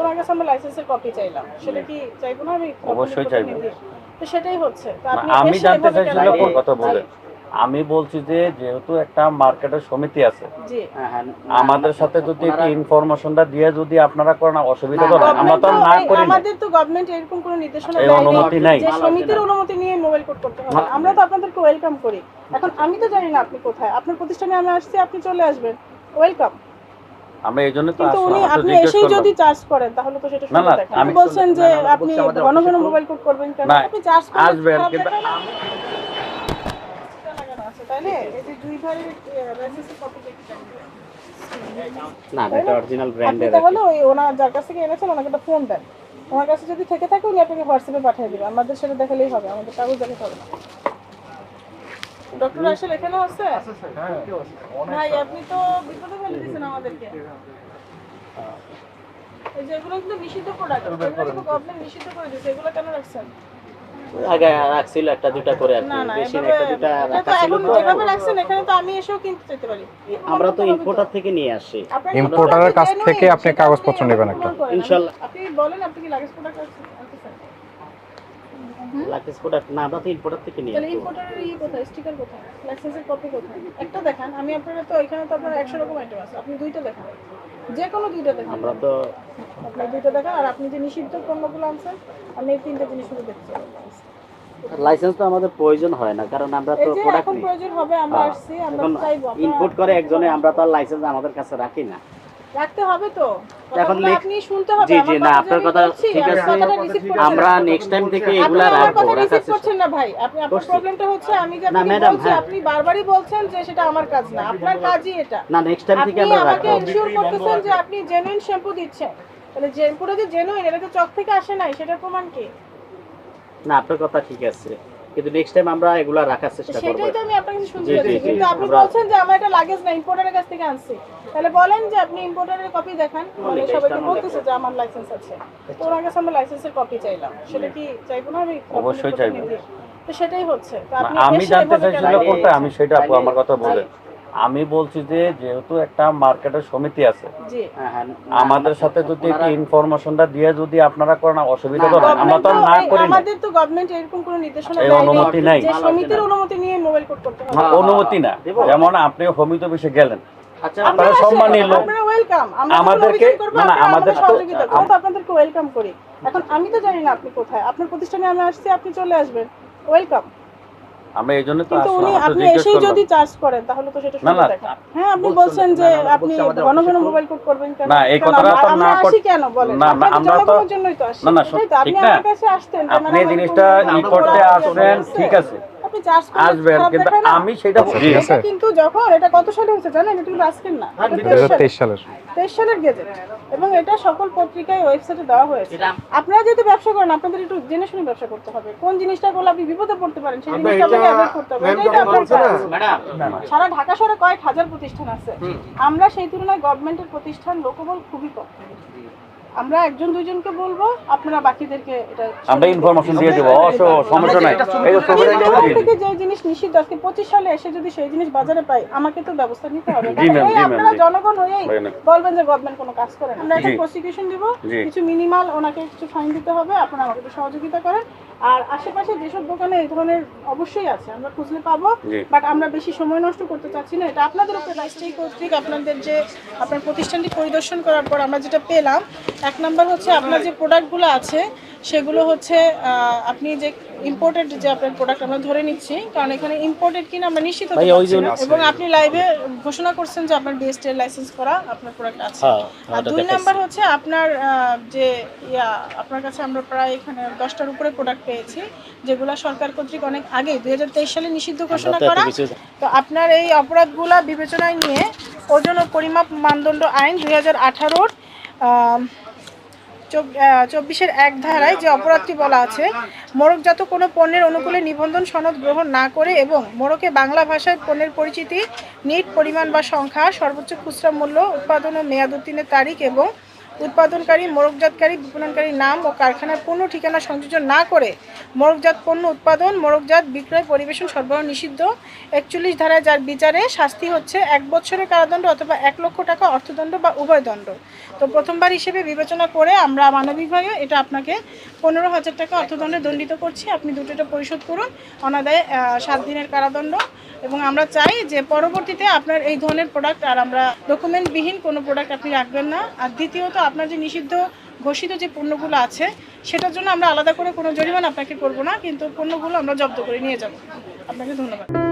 ওনার কাছে আমরা লাইসেন্সের কপি চাইলাম। সেটা কি চাইব না? আমি অবশ্যই চাইব। তো সেটাই হচ্ছে। আমি জানতে চাইছিলাম কোন কথা বলে। আমি বলছি যে যেহেতু একটা মার্কেটের সমিতি আছে জি। হ্যাঁ, হ্যাঁ, আমাদের সাথে যদি ইনফরমেশনটা দিয়ে যদি আপনারা করেন অসুবিধা তো না, আমরা তো না করি আমাদের তো গভর্নমেন্ট এরকম কোনো নির্দেশনা দেয়নি। অনুমতি নাই। যে সমিতির অনুমতি নিয়ে মোবাইল কোড করতে হবে। আমরা তো আপনাদেরকে ওয়েলকাম করি। এখন আমি তো জানি না আপনি কোথায়। আপনার প্রতিষ্ঠানে আমি আসছি আপনি চলে আসবেন। ওয়েলকাম আমরা এই জন্য তো কিন্তু উনি আপনি এসেই যদি চার্জ করেন তাহলে তো সেটা না, সুন্দর না, দেখেন আমি আপনি বলছেন যে না, না, আপনি ঘন ঘন মোবাইল কোড করবেন কেন? আপনি চার্জ করলে আসবেন কিন্তু না? লাগানো আছে, তাই না? এই যে দুই ভাইয়ের, এ, license এর copy দেখতে চান। না? এটা অরিজিনাল ব্র্যান্ডের তাহলে ওই ওনার যার কাছ থেকে এনেছেন ওনাকে একটা ফোন দেন। ওনার কাছে যদি থেকে থাকে উনি আপনাকে হোয়াটসঅ্যাপে পাঠিয়ে দেবে। আমাদের সেটা দেখালেই হবে আমাদের কাগজ দেখাতে হবে না। ডক্টর আসলে এখানে আছে? ভাই আপনি তো বিপদে ফেলে দিয়েছেন আমাদেরকে। এই যে এগুলো কিন্তু নিষিদ্ধ প্রোডাক্ট এগুলো গভর্নমেন্ট নিষিদ্ধ করে দিয়েছে এগুলো কেন রাখছেন? আগে রাখছিল একটা দুটা করে আর বেশি একটা দুটা যেভাবে রাখছেন এখানে তো আমি এসেও কিনতে যেতে পারি। আমরা তো ইম্পোর্টার থেকে নিয়ে আসি। আপনার কাছ থেকে আপনি কাগজপত্র নেবেন একটা। আপনি বলেন আপনি কি লাগেজ প্রোডাক্ট না আমরা তো ইম্পোর্টার থেকে নিয়ে তাহলে ইম্পোর্টারের ই কোথায়? স্টিকার কোথায়? লাইসেন্সের কপি কোথায়? একটা দেখান আমি আপনারা তো এখানে তো আপনার একশো রকম আইটেম আছে আপনি দুইটা দেখান। যে কোনো দুইটা দেখান। আমরা তো আপনি দুইটা দেখান আর আপনি যে নিষিদ্ধ পণ্যগুলো আনছেন আমি এই তিনটা জিনিস শুধু লাইসেন্স তো আমাদের প্রয়োজন হয় না কারণ আমরা তো প্রোডাক্ট এখন প্রয়োজন হবে আমরা আসছি আমরা চাইব ইম্পোর্ট করে একজনে আমরা তো লাইসেন্স আমাদের কাছে রাখি না। রাখতে হবে তো। এখন আপনি শুনতে হবে জি, জি, না, আপনার কথা ঠিক আছে। আমরা নেক্সট টাইম থেকে আপনি এগুলা রাখব রাখার চেষ্টা না ভাই। আপনি আপনার প্রবলেমটা হচ্ছে আমি যে না, ম্যাডাম, বলছি হ্যাঁ। আপনি বারবারই বলছেন যে সেটা আমার কাজ না আপনার কাজই এটা। না নেক্সট টাইম থেকে আমরা আমাকে রাখব এনশিওর করতেছেন যে আপনি জেনুইন শ্যাম্পু দিচ্ছেন। তাহলে শ্যাম্পুটা যে জেনুইন এটা তো চক থেকে আসে নাই সেটার প্রমাণ কি? না আপনার কথা ঠিক আছে। কিন্তু নেক্সট টাইম আমরা এগুলা রাখার চেষ্টা করব। সেটাই তো আমি আপনার কাছে শুনতে জি, কিন্তু আপনি বলছেন যে আমার এটা লাগেজ না ইম্পোর্টারের কাছ থেকে আনছি। তাহলে বলেন যে আপনি ইম্পোর্টারের কপি দেখান মানে সবাইকে বলতেছে যে আমার লাইসেন্স আছে। তো ওর কাছে আমরা লাইসেন্সের কপি চাইলাম। সেটা কি চাইব না আমি অবশ্যই আপনাকে চাইব। তো সেটাই হচ্ছে। তো আপনি আমি জানতে চাইছিলাম কোনটা আমি সেটা আপু আমার কথা বলে আমি বলছি যে যেহেতু একটা মার্কেটের সমিতি আছে জি। হ্যাঁ, হ্যাঁ, আমাদের সাথে যদি ইনফরমেশনটা দিয়ে যদি আপনারা করেন অসুবিধা তো না, আমরা তো না করি আমাদের তো গভর্নমেন্ট এরকম কোনো নির্দেশনা দেয়নি। অনুমতি নাই। যে সমিতির অনুমতি নিয়ে মোবাইল কোড করতে হবে। না, অনুমতি না। যেমন আপনি হোমিত অফিসে গেলেন। আচ্ছা আপনারা আপনারা সম্মানী লোক। আপনারা ওয়েলকাম আমরা আমাদেরকে- না, না, আমাদের তো-। আমরা আপনাদেরকে ওয়েলকাম করি। এখন আমি তো জানি না আপনি কোথায়। আপনার প্রতিষ্ঠানে আমি আসছি আপনি চলে আসবেন। ওয়েলকাম আমরা এই জন্য তো উনি আপনি এসেই যদি চার্জ করেন তাহলে তো সেটা না, হ্যাঁ। আপনি বলছেন যে আপনি ঘন ঘন মোবাইল কোড করবেন কেন? না, এই কথাটা তো না কেন বলেন? না, না, আমরা তো- জন্যই তো আসি। না, না, ঠিক না। আপনি জিনিসটা ই করতে আসবেন ঠিক আছে। আপনি চার্জ আসবেন কিন্তু আমি সেটা। কিন্তু যখন এটা কত সালে হয়েছে জানেন? এটা কিন্তু আজকের না। এটা সালে। তেইশ সালের। তেইশ সালের গেজেট। এবং এটা সকল পত্রিকায় ওয়েবসাইটে দেওয়া হয়েছে। আপনারা যেহেতু ব্যবসা করেন আপনাদের একটু জেনে শুনে ব্যবসা করতে হবে। কোন জিনিসটা করলে আপনি বিপদে পড়তে পারেন সেই জিনিসটা আপনাকে অ্যাভয়েড করতে হবে। এটাই আপনার সারা ঢাকা শহরে কয়েক হাজার প্রতিষ্ঠান আছে। আমরা সেই তুলনায় গভর্নমেন্টের প্রতিষ্ঠান লোকবল খুবই কম। আমরা একজন দুইজনকে বলব আপনারা বাকিদেরকে এটা আমরা ইনফরমেশন দিয়ে দেব অবশ্য সমস্যা নাই। এই যে। থেকে যে জিনিস নিষিদ্ধ আজকে পঁচিশ সালে এসে যদি সেই জিনিস বাজারে পাই আমাকে তো ব্যবস্থা নিতে হবে। জি ম্যাম, জি ম্যাম, আপনারা জনগণ হয়েই বলবেন যে গভর্নমেন্ট কোনো কাজ করে না। আমরা একটা। প্রসিকিউশন দিব কিছু মিনিমাল ওনাকে কিছু ফাইন দিতে হবে আপনারা আমাকে একটু সহযোগিতা করেন। আর আশেপাশে যেসব দোকানে এই ধরনের অবশ্যই আছে আমরা খুঁজলে পাবো বাট আমরা বেশি সময় নষ্ট করতে চাচ্ছি না। এটা আপনাদের উপরে রাষ্ট্রীয় কর্তৃক আপনাদের যে আপনার প্রতিষ্ঠানটি পরিদর্শন করার পর আমরা যেটা পেলাম এক নাম্বার হচ্ছে আপনার যে প্রোডাক্টগুলো আছে সেগুলো হচ্ছে আপনি যে ইম্পোর্টেড যে আপনার প্রোডাক্ট আমরা ধরে নিচ্ছি কারণ এখানে ইম্পোর্টেড কিনা আমরা নিশ্চিত। এবং আপনি লাইভে ঘোষণা করছেন যে আপনার বিএসটি লাইসেন্স করা আপনার প্রোডাক্ট আছে হ্যাঁ আর দুই। নাম্বার হচ্ছে আপনার যে ইয়া আপনার কাছে আমরা প্রায় এখানে দশটার উপরে প্রোডাক্ট পেয়েছি যেগুলো সরকার কর্তৃক অনেক আগে দুই হাজার তেইশ সালে নিষিদ্ধ ঘোষণা করা তো আপনার এই অপরাধগুলা বিবেচনায় নিয়ে ওজন ও পরিমাপ মানদণ্ড আইন দুই হাজার আঠারোর চব্বিশের এক ধারায় যে অপরাধটি বলা আছে মোড়কজাত কোনো পণ্যের অনুকূলে নিবন্ধন সনদ গ্রহণ না করে এবং মোরকে বাংলা ভাষায় পণ্যের পরিচিতি, নিট, পরিমাণ বা সংখ্যা, সর্বোচ্চ খুচরা মূল্য, উৎপাদন ও মেয়াদ উত্তীর্ণের তারিখ এবং উৎপাদনকারী, মোরগজাতকারী, বিপণনকারী নাম ও কারখানার পণ্য ঠিকানা সংযোজন না করে মোরগজাত পণ্য উৎপাদন, মোরগজাত বিক্রয়, পরিবেশন সরবরাহ নিষিদ্ধ। একচল্লিশ ধারায় যার বিচারে শাস্তি হচ্ছে এক বছরের কারাদণ্ড অথবা এক লক্ষ টাকা অর্থদণ্ড বা উভয় দণ্ড। তো প্রথমবার হিসেবে বিবেচনা করে আমরা মানবিকভাবে এটা আপনাকে পনেরো হাজার টাকা অর্থদণ্ডে দণ্ডিত করছি। আপনি দুটোটা পরিশোধ করুন। অনাদায় সাত দিনের কারাদণ্ড এবং আমরা চাই যে পরবর্তীতে আপনার এই ধরনের প্রোডাক্ট আর আমরা ডকুমেন্টবিহীন কোনো প্রোডাক্ট আপনি রাখবেন না। আর দ্বিতীয়ত আপনার যে নিষিদ্ধ ঘোষিত যে পণ্যগুলো আছে, সেটার জন্য আমরা আলাদা করে কোনো জরিমানা আপনাকে করব না, কিন্তু পণ্যগুলো আমরা জব্দ করে নিয়ে যাব। আপনাকে ধন্যবাদ।